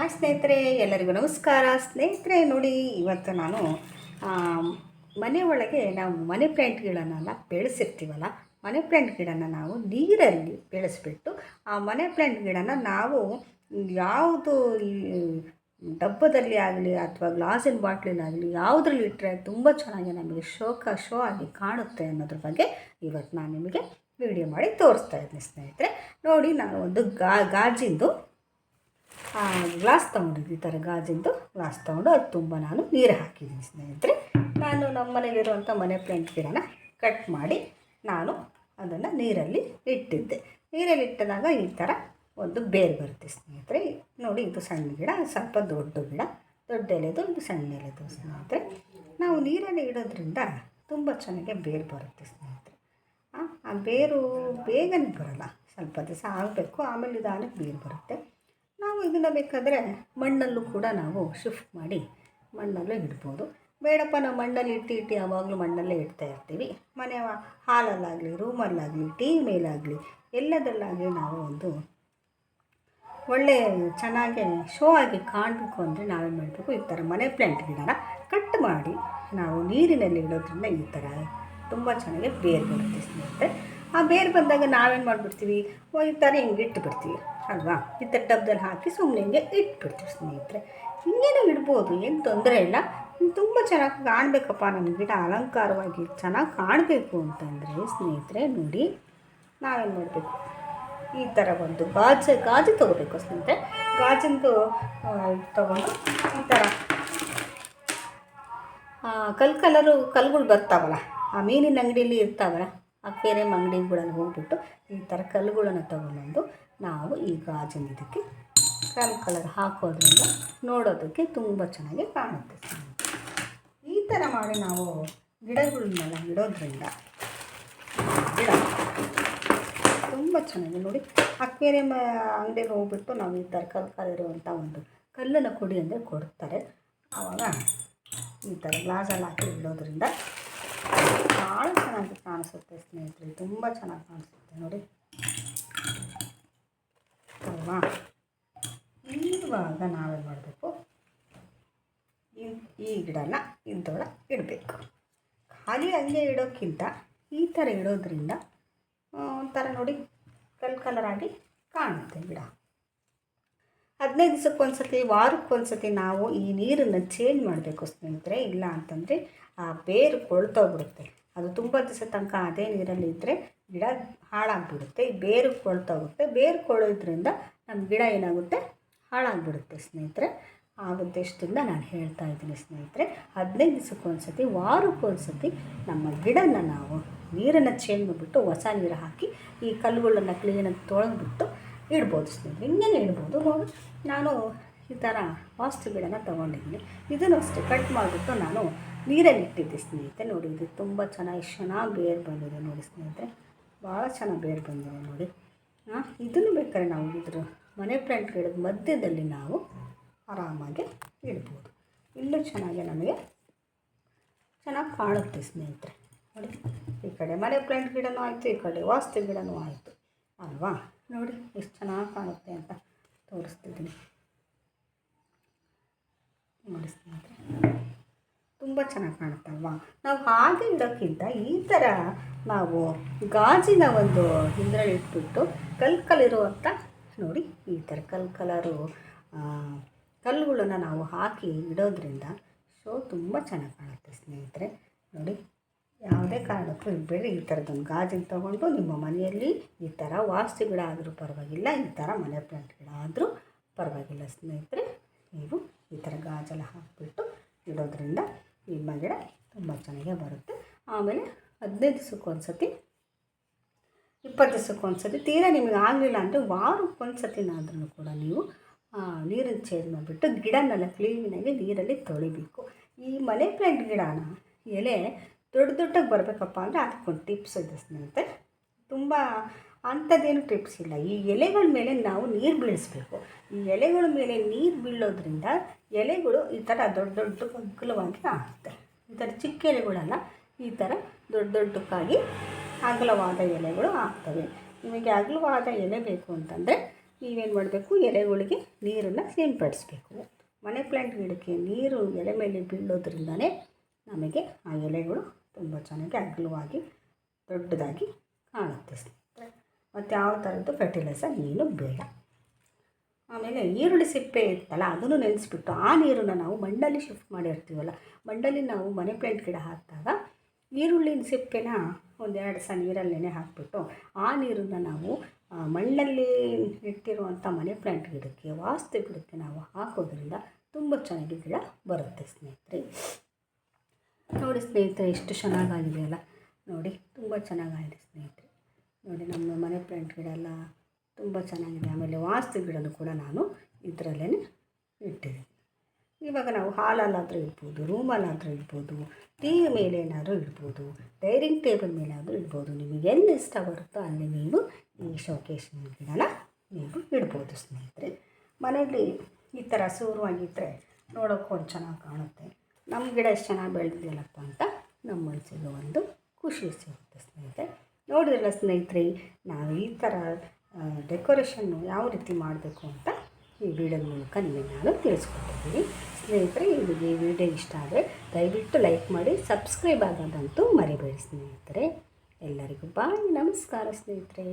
Hi ಸ್ನೇಹಿತರೆ, ಎಲ್ಲರಿಗೂ ನಮಸ್ಕಾರ. ಸ್ನೇಹಿತರೆ, ನೋಡಿ, ಇವತ್ತು ನಾನು ಮನೆ ಒಳಗೆ ನಾವು ಮನೆ ಪ್ಲ್ಯಾಂಟ್ಗಳನ್ನೆಲ್ಲ ಬೆಳೆಸಿರ್ತೀವಲ್ಲ, ಮನೆ ಪ್ಲ್ಯಾಂಟ್ ಗಿಡನ ನಾವು ನೀರಲ್ಲಿ ಬೆಳೆಸ್ಬಿಟ್ಟು, ಆ ಮನೆ ಪ್ಲ್ಯಾಂಟ್ ಗಿಡನ ನಾವು ಯಾವುದು ಡಬ್ಬದಲ್ಲಿ ಆಗಲಿ ಅಥವಾ ಗ್ಲಾಸಿನ ಬಾಟ್ಲಿನಾಗಲಿ ಯಾವುದ್ರಲ್ಲಿ ಇಟ್ಟರೆ ತುಂಬ ಚೆನ್ನಾಗಿ ನಮಗೆ ಶೋಕ, ಶೋ ಆಗಿ ಕಾಣುತ್ತೆ ಅನ್ನೋದ್ರ ಬಗ್ಗೆ ಇವತ್ತು ನಾನು ನಿಮಗೆ ವಿಡಿಯೋ ಮಾಡಿ ತೋರಿಸ್ತಾ ಇದ್ದೀನಿ ಸ್ನೇಹಿತರೆ. ನೋಡಿ ನಾನು ಒಂದು ಗಾ, ಗಾಜಿಂದು ಗ್ಲಾಸ್ ತೊಗೊಂಡಿದ್ದು ಈ ಥರ ಗಾಜಿಂದು. ಗ್ಲಾಸ್ ತೊಗೊಂಡು ಅದು ತುಂಬ ನಾನು ನೀರು ಹಾಕಿದ್ದೀನಿ ಸ್ನೇಹಿತರೆ. ನಾನು ನಮ್ಮ ಮನೆಯಲ್ಲಿರುವಂಥ ಮನೆ ಪ್ಲಾಂಟ್ ಗಿಡನ ಕಟ್ ಮಾಡಿ ನಾನು ಅದನ್ನು ನೀರಲ್ಲಿ ಇಟ್ಟಿದ್ದೆ. ನೀರಲ್ಲಿ ಇಟ್ಟಿದಾಗ ಈ ಥರ ಒಂದು ಬೇರು ಬರುತ್ತೆ ಸ್ನೇಹಿತರೆ. ನೋಡಿ ಇದು ಸಣ್ಣ ಗಿಡ ಸ್ವಲ್ಪ ದೊಡ್ಡ ಗಿಡ ದೊಡ್ಡ ಎಲೆದು ಒಂದು ಸಣ್ಣ ಎಲೆದು ಸ್ನೇಹಿತರೆ. ನಾವು ನೀರಲ್ಲಿ ಇಡೋದ್ರಿಂದ ತುಂಬ ಚೆನ್ನಾಗಿ ಬೇರು ಬರುತ್ತೆ ಸ್ನೇಹಿತರೆ. ಆ, ಬೇರು ಬೇಗನೆ ಬರೋಲ್ಲ. ಸ್ವಲ್ಪ ದಿವಸ ಆಗಬೇಕು ಆಮೇಲೆ ನಿಧಾನಕ್ಕೆ ಬೇರು ಬರುತ್ತೆ. ಇದನ್ನು ಬೇಕಾದರೆ ಮಣ್ಣಲ್ಲೂ ಕೂಡ ನಾವು ಶಿಫ್ಟ್ ಮಾಡಿ ಮಣ್ಣಲ್ಲೇ ಇಡ್ಬೋದು. ಬೇಡಪ್ಪ, ನಾವು ಮಣ್ಣಲ್ಲಿ ಇಟ್ಟು ಇಟ್ಟು ಯಾವಾಗಲೂ ಮಣ್ಣಲ್ಲೇ ಇಡ್ತಾ ಇರ್ತೀವಿ. ಮನೆ ಹಾಲಲ್ಲಾಗಲಿ, ರೂಮಲ್ಲಾಗಲಿ ಟಿ ಮೇಲಾಗಲಿ ಎಲ್ಲದರಲ್ಲಾಗಲಿ ನಾವು ಒಂದು ಒಳ್ಳೆ ಚೆನ್ನಾಗಿ ಶೋ ಆಗಿ ಕಾಣಬೇಕು ಅಂದರೆ ನಾವೇನು ಮಾಡಬೇಕು, ಈ ಥರ ಮನೆ ಪ್ಲ್ಯಾಂಟ್ ಗಿಡನ ಕಟ್ ಮಾಡಿ ನಾವು ನೀರಿನಲ್ಲಿ ಇಡೋದ್ರಿಂದ ಈ ಥರ ತುಂಬ ಚೆನ್ನಾಗಿ ಬೇರು ಬರುತ್ತೆ ಸ್ನೇಹಿತರೆ. ಆ ಬೇರು ಬಂದಾಗ ನಾವೇನು ಮಾಡಿಬಿಡ್ತೀವಿ? ಈ ಥರ ಹಿಂಗೆ ಇಟ್ಬಿಡ್ತೀವಿ. ಅಲ್ವಾ? ಈ ಥರ ಡಬ್ಬದಲ್ಲಿ ಹಾಕಿ ಸುಮ್ಮನೆ ಹಿಂಗೆ ಇಟ್ಬಿಡ್ತೀವಿ ಸ್ನೇಹಿತರೆ. ಹಿಂಗೇನೂ ಇಡ್ಬೋದು, ಏನು ತೊಂದರೆ ಇಲ್ಲ. ತುಂಬ ಚೆನ್ನಾಗಿ ಕಾಣಬೇಕಪ್ಪ ನಮ್ಮ ಗಿಡ, ಅಲಂಕಾರವಾಗಿ ಚೆನ್ನಾಗಿ ಕಾಣಬೇಕು ಅಂತಂದರೆ ಸ್ನೇಹಿತರೆ, ನೋಡಿ, ನಾವೇನು ಮಾಡಬೇಕು? ಈ ಥರ ಒಂದು ಗಾಜು ಗಾಜು ತೊಗೋಬೇಕು ಸ್ನೇಹಿತರೆ. ಗಾಜಿಂದು ತಗೊಂಡು ಈ ಥರ ಕಲ್ ಕಲರು ಕಲ್ಗಳು ಬರ್ತಾವಲ್ಲ, ಆ ಮೀನಿನ ಅಂಗಡಿಯಲ್ಲಿ ಇರ್ತಾವಲ್ಲ ಅಕ್ವೇರಿಯಂ ಅಂಗಡಿಗಳಲ್ಲಿ ಹೋಗ್ಬಿಟ್ಟು ಈ ಥರ ಕಲ್ಲುಗಳನ್ನು ತೊಗೊಂಡ್ಬಂದು ನಾವು ಈ ಗಾಜಿನ ಇದಕ್ಕೆ ಕಲ್ ಕಲರ್ ಹಾಕೋದ್ರಿಂದ ನೋಡೋದಕ್ಕೆ ತುಂಬ ಚೆನ್ನಾಗಿ ಕಾಣುತ್ತೆ. ಈ ಥರ ಮಾಡಿ ನಾವು ಗಿಡಗಳನ್ನೆಲ್ಲ ಇಡೋದ್ರಿಂದ ಗಿಡ ತುಂಬ ಚೆನ್ನಾಗಿ ನೋಡಿ ಅಕ್ವೇರಿಯಂ ಅಂಗಡಿಗೆ ಹೋಗ್ಬಿಟ್ಟು ನಾವು ಈ ಥರ ಕಲ್ ಕಲ್ಲಿರುವಂಥ ಒಂದು ಕಲ್ಲನ್ನು ಕೊಡಿ ಅಂದರೆ ಕೊಡ್ತಾರೆ. ಆವಾಗ ಈ ಥರ ಗ್ಲಾಸಲ್ಲಿ ಹಾಕಿ ಇಡೋದ್ರಿಂದ ಕಾಣಿಸುತ್ತೆ ಸ್ನೇಹಿತರೆ, ತುಂಬ ಚೆನ್ನಾಗಿ ಕಾಣಿಸುತ್ತೆ ನೋಡಿ. ಅಲ್ವಾ? ಇರುವಾಗ ನಾವೇನು ಮಾಡಬೇಕು? ಈ ಗಿಡನ ಇಂಥವ್ರ ಇಡಬೇಕು. ಖಾಲಿ ಹಂಗೆ ಇಡೋಕ್ಕಿಂತ ಈ ಥರ ಇಡೋದ್ರಿಂದ ಒಂಥರ ನೋಡಿ ಕಲ್ ಕಲರಾಗಿ ಕಾಣುತ್ತೆ ಗಿಡ. ಹದಿನೈದು ದಿವಸಕ್ಕೊಂದ್ಸತಿ, ವಾರಕ್ಕೊಂದ್ಸತಿ ನಾವು ಈ ನೀರನ್ನು ಚೇಂಜ್ ಮಾಡಬೇಕು ಸ್ನೇಹಿತರೆ, ಇಲ್ಲ ಅಂತಂದರೆ ಆ ಬೇರು ಕೊಳ್ತೋಗ್ಬಿಡುತ್ತೆ. ಅದು ತುಂಬ ದಿವಸ ತನಕ ಅದೇ ನೀರಲ್ಲಿ ಇದ್ದರೆ ಗಿಡ ಹಾಳಾಗಿಬಿಡುತ್ತೆ ಬೇರು ಕೊಳ್ತೋಗುತ್ತೆ ಬೇರು ಕೊಳೋದ್ರಿಂದ ನಮ್ಮ ಗಿಡ ಏನಾಗುತ್ತೆ? ಹಾಳಾಗಿಬಿಡುತ್ತೆ ಸ್ನೇಹಿತರೆ. ಆ ಉದ್ದೇಶದಿಂದ ನಾನು ಹೇಳ್ತಾ ಇದ್ದೀನಿ ಸ್ನೇಹಿತರೆ, ಹದಿನೈದು ದಿವಸಕ್ಕೊಂದ್ಸತಿ ವಾರಕ್ಕೊಂದ್ಸತಿ ನಮ್ಮ ಗಿಡನ ನಾವು ನೀರನ್ನು ಚೇಂಜ್ ಮಾಡಿಬಿಟ್ಟು ಹೊಸ ನೀರು ಹಾಕಿ ಈ ಕಲ್ಲುಗಳನ್ನ ಕ್ಲೀನಾಗಿ ತೊಳೆದ್ಬಿಟ್ಟು ಇಡ್ಬೋದು ಸ್ನೇಹಿತರೆ. ಹಿಂಗೇನೆ ಇಡ್ಬೋದು. ನೋಡಿ ನಾನು ಈ ಥರ ವಾಸ್ತು ಗಿಡನ ತೊಗೊಂಡಿದ್ದೀನಿ. ಇದನ್ನು ಅಷ್ಟೇ ಕಟ್ ಮಾಡಿಬಿಟ್ಟು ನಾನು ನೀರಲ್ಲಿ ಇಟ್ಟಿದ್ದೆ ಸ್ನೇಹಿತರೆ. ನೋಡಿ, ಇದು ತುಂಬ ಚೆನ್ನಾಗಿ ಚೆನ್ನಾಗಿ ಬೇರು ಬಂದಿದೆ ನೋಡಿ ಸ್ನೇಹಿತರೆ. ಭಾಳ ಚೆನ್ನಾಗಿ ಬೇರು ಬಂದಿದೆ ನೋಡಿ. ಹಾಂ ಇದನ್ನು ಬೇಕಾದ್ರೆ ನಾವು ಇದ್ರ ಮನೆ ಪ್ಲಾಂಟ್ ಗಿಡದ ಮಧ್ಯದಲ್ಲಿ ನಾವು ಆರಾಮಾಗಿ ಇಡ್ಬೋದು. ಇಲ್ಲೂ ಚೆನ್ನಾಗಿ ನಮಗೆ ಚೆನ್ನಾಗಿ ಕಾಣುತ್ತೆ ಸ್ನೇಹಿತರೆ. ನೋಡಿ, ಈ ಕಡೆ ಮನೆ ಪ್ಲಾಂಟ್ ಗಿಡನೂ ಆಯಿತು, ಈ ಕಡೆ ವಾಸ್ತು ಗಿಡನೂ ಆಯಿತು. ಅಲ್ವಾ? ನೋಡಿ, ಎಷ್ಟು ಚೆನ್ನಾಗಿ ಕಾಣುತ್ತೆ ಅಂತ ತೋರಿಸ್ತಿದ್ದೀನಿ. ನೋಡಿ ಸ್ನೇಹಿತರೆ. ತುಂಬ ಚೆನ್ನಾಗಿ ಕಾಣುತ್ತಲ್ವಾ? ನಾವು ಹಾಗೆ ಇಡೋಕ್ಕಿಂತ ಈ ಥರ ನಾವು ಗಾಜಿನ ಒಂದು ಇದರಲ್ಲಿ ಇಟ್ಬಿಟ್ಟು ಕಲ್ ಕಲ್ಲಿರುವಂಥ ನೋಡಿ ಈ ಥರ ಕಲ್ ಕಲರು ಕಲ್ಲುಗಳನ್ನು ನಾವು ಹಾಕಿ ಇಡೋದ್ರಿಂದ ಶೋ ತುಂಬ ಚೆನ್ನಾಗಿ ಕಾಣುತ್ತೆ ಸ್ನೇಹಿತರೆ. ನೋಡಿ, ಯಾವುದೇ ಕಾರಣಕ್ಕೂ ಇಡಬೇಡಿ ಈ ಥರದೊಂದು ಗಾಜಿನ ತೊಗೊಂಡು ನಿಮ್ಮ ಮನೆಯಲ್ಲಿ ಈ ಥರ ವಾಸ್ತು ಪರವಾಗಿಲ್ಲ, ಈ ಥರ ಮನೆ ಪ್ಲಾಂಟ್ ಪರವಾಗಿಲ್ಲ ಸ್ನೇಹಿತರೆ. ನೀವು ಈ ಥರ ಗಾಜಲ್ಲಿ ಹಾಕಿಬಿಟ್ಟು ಇಡೋದ್ರಿಂದ ನಿಮ್ಮ ಗಿಡ ತುಂಬ ಚೆನ್ನಾಗೇ ಬರುತ್ತೆ. ಆಮೇಲೆ ಹದಿನೈದು ದಿವಸಕ್ಕೊಂದ್ಸತಿ ಇಪ್ಪತ್ತು ದಿವಸಕ್ಕೊಂದ್ಸತಿ ತೀರಾ ನಿಮಗೆ ಆಗಲಿಲ್ಲ ಅಂದರೆ ವಾರಕ್ಕೊಂದ್ಸತಿನಾದ್ರೂ ಕೂಡ ನೀವು ನೀರನ್ನು ಚೇಂಜ್ ಮಾಡಿಬಿಟ್ಟು ಗಿಡನೆಲ್ಲ ಕ್ಲೀನಾಗಿ ನೀರಲ್ಲಿ ತೊಳಿಬೇಕು. ಈ ಮನೆ ಪ್ಲಾಂಟ್ ಗಿಡನ ಎಲೆ ದೊಡ್ಡ ದೊಡ್ಡಗೆ ಬರಬೇಕಪ್ಪ ಅಂದರೆ ಅದಕ್ಕೊಂದು ಟಿಪ್ಸ್ ಇದೆ ಸ್ನೇಹಿತರೆ. ತುಂಬ ಅಂಥದ್ದೇನು ಟಿಪ್ಸ್ ಇಲ್ಲ. ಈ ಎಲೆಗಳ ಮೇಲೆ ನಾವು ನೀರು ಬೀಳಿಸ್ಬೇಕು. ಈ ಎಲೆಗಳ ಮೇಲೆ ನೀರು ಬೀಳೋದ್ರಿಂದ ಎಲೆಗಳು ಈ ಥರ ದೊಡ್ಡ ದೊಡ್ಡ ಅಗಲವಾಗಿ ಆಗುತ್ತೆ. ಈ ಥರ ಚಿಕ್ಕ ಎಲೆಗಳೆಲ್ಲ ಈ ಥರ ದೊಡ್ಡ ದೊಡ್ಡಕ್ಕಾಗಿ ಅಗಲವಾದ ಎಲೆಗಳು ಆಗ್ತವೆ. ನಿಮಗೆ ಅಗಲವಾದ ಎಲೆ ಬೇಕು ಅಂತಂದರೆ ನೀವೇನು ಮಾಡಬೇಕು? ಎಲೆಗಳಿಗೆ ನೀರನ್ನು ಸಿಂಪಡಿಸ್ಬೇಕು. ಮನೆ ಪ್ಲ್ಯಾಂಟ್ ಗಿಡಕ್ಕೆ ನೀರು ಎಲೆ ಮೇಲೆ ಬೀಳೋದ್ರಿಂದನೇ ನಮಗೆ ಆ ಎಲೆಗಳು ತುಂಬ ಚೆನ್ನಾಗಿ ಅಗಲವಾಗಿ ದೊಡ್ಡದಾಗಿ ಕಾಣುತ್ತೆ. ಮತ್ತು ಯಾವ ಥರದ್ದು ಫರ್ಟಿಲೈಸರ್ ಏನು ಬೇಡ. ಆಮೇಲೆ ಈರುಳ್ಳಿ ಸಿಪ್ಪೆ ಇತ್ತಲ್ಲ, ಅದನ್ನು ನೆನೆಸ್ಬಿಟ್ಟು ಆ ನೀರನ್ನು ನಾವು ಮಣ್ಣಲ್ಲಿ ಶಿಫ್ಟ್ ಮಾಡಿರ್ತೀವಲ್ಲ, ಮಣ್ಣಲ್ಲಿ ನಾವು ಮನೆ ಪ್ಲಾಂಟ್ ಗಿಡ ಹಾಕಿದಾಗ ಈರುಳ್ಳಿನ ಸಿಪ್ಪೆನ ಒಂದೆರಡು ಸಹ ನೀರಲ್ಲಿ ನೆನೆ ಹಾಕಿಬಿಟ್ಟು ಆ ನೀರನ್ನು ನಾವು ಮಣ್ಣಲ್ಲಿ ಇಟ್ಟಿರುವಂಥ ಮನೆ ಪ್ಲಾಂಟ್ ಗಿಡಕ್ಕೆ, ವಾಸ್ತು ಗಿಡಕ್ಕೆ ನಾವು ಹಾಕೋದ್ರಿಂದ ತುಂಬ ಚೆನ್ನಾಗಿ ಗಿಡ ಬರುತ್ತೆ ಸ್ನೇಹಿತರೆ. ನೋಡಿ ಸ್ನೇಹಿತರೆ, ಎಷ್ಟು ಚೆನ್ನಾಗಾಗಿದೆಯಲ್ಲ ನೋಡಿ, ತುಂಬ ಚೆನ್ನಾಗಾಗಿದೆ. ನೋಡಿ, ನಮ್ಮ ಮನೆ ಪ್ಲಾಂಟ್ ಗಿಡ ಎಲ್ಲ ತುಂಬ ಚೆನ್ನಾಗಿದೆ. ಆಮೇಲೆ ವಾಸ್ತು ಗಿಡನೂ ಕೂಡ ನಾನು ಇದರಲ್ಲೇ ಇಟ್ಟಿದ್ದೀನಿ. ಇವಾಗ ನಾವು ಹಾಲಲ್ಲಾದರೂ ಇಡ್ಬೋದು, ರೂಮಲ್ಲಾದರೂ ಇಡ್ಬೋದು ಟಿ ವಿ ಮೇಲೆ ಏನಾದರೂ ಇಡ್ಬೋದು ಡೈನಿಂಗ್ ಟೇಬಲ್ ಮೇಲಾದರೂ ಇಡ್ಬೋದು. ನಿಮಗೆ ಎಲ್ಲಿ ಇಷ್ಟ ಬರುತ್ತೋ ಅಲ್ಲಿ ನೀವು ಈ ಶೋಕೇಶನ್ ಗಿಡನ ನೀವು ಇಡ್ಬೋದು ಸ್ನೇಹಿತರೆ. ಮನೆಯಲ್ಲಿ ಈ ಥರ ಸೂರವಾಗಿದ್ದರೆ ನೋಡೋಕ್ಕೂ ಒಂದು ಚೆನ್ನಾಗಿ ಕಾಣುತ್ತೆ. ನಮ್ಮ ಗಿಡ ಎಷ್ಟು ಚೆನ್ನಾಗಿ ಬೆಳೆದಿದೆಯಲ್ಲಪ್ಪ ಅಂತ ನಮ್ಮ ಮನಸ್ಸಿಗೆ ಒಂದು ಖುಷಿ ಸಿಗುತ್ತೆ ನೋಡಿದ್ರಲ್ಲ ಸ್ನೇಹಿತರೆ, ನಾವು ಈ ಥರ ಡೆಕೋರೇಷನ್ನು ಯಾವ ರೀತಿ ಮಾಡಬೇಕು ಅಂತ ಈ ವಿಡಿಯೋದ ಮೂಲಕ ನಿಮಗೆ ನಾನು ತಿಳಿಸ್ಕೊಟ್ಟಿದ್ದೀನಿ. ಸ್ನೇಹಿತರೆ, ನಿಮಗೆ ಈ ವಿಡಿಯೋ ಇಷ್ಟ ಆದರೆ ದಯವಿಟ್ಟು ಲೈಕ್ ಮಾಡಿ ಸಬ್ಸ್ಕ್ರೈಬ್ ಆಗೋದಂತೂ ಮರಿಬೇಡಿ ಸ್ನೇಹಿತರೆ. ಎಲ್ಲರಿಗೂ ಬಾಯ್, ನಮಸ್ಕಾರ ಸ್ನೇಹಿತರೆ.